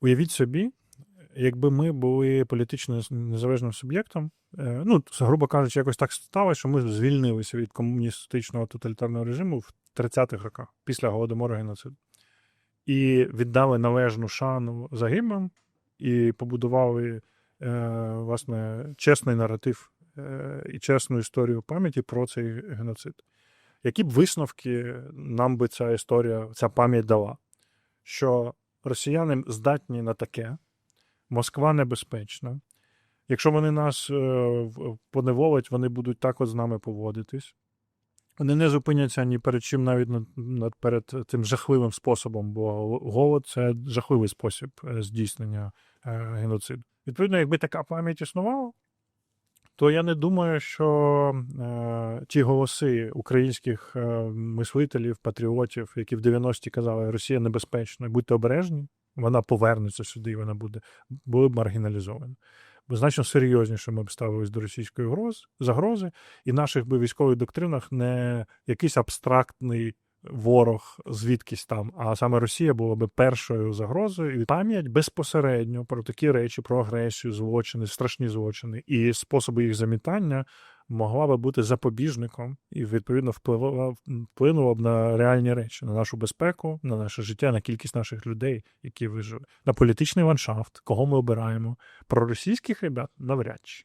Уявіть собі, якби ми були політично незалежним суб'єктом, е, ну, грубо кажучи, якось так сталося, що ми звільнилися від комуністичного тоталітарного режиму в 30-х роках після голодомору геноциду. І віддали належну шану загиблим і побудували е, власне чесний наратив е, і чесну історію пам'яті про цей геноцид. Які б висновки нам би ця історія, ця пам'ять дала? Що росіяни здатні на таке, Москва небезпечна. Якщо вони нас е, поневолять, вони будуть так от з нами поводитись. Вони не зупиняться ні перед чим навіть над, перед цим жахливим способом, бо голод це жахливий спосіб е, здійснення е, геноциду. Відповідно, якби така пам'ять існувала, то я не думаю, що е, ті голоси українських е, мислителів, патріотів, які в 90-ті казали, Росія небезпечна, будьте обережні, вона повернеться сюди, і вона буде, були б маргіналізовані. Бо значно серйозніше ми б ставились до російської гроз, загрози, і наших би військових доктринах не якийсь абстрактний ворог звідкись там, а саме Росія була би першою загрозою, і пам'ять безпосередньо про такі речі, про агресію, злочини, страшні злочини і способи їх замітання могла би бути запобіжником і відповідно впливала, вплинула б на реальні речі, на нашу безпеку, на наше життя, на кількість наших людей, які вижили, на політичний ландшафт, кого ми обираємо. Про російських ребят навряд чи.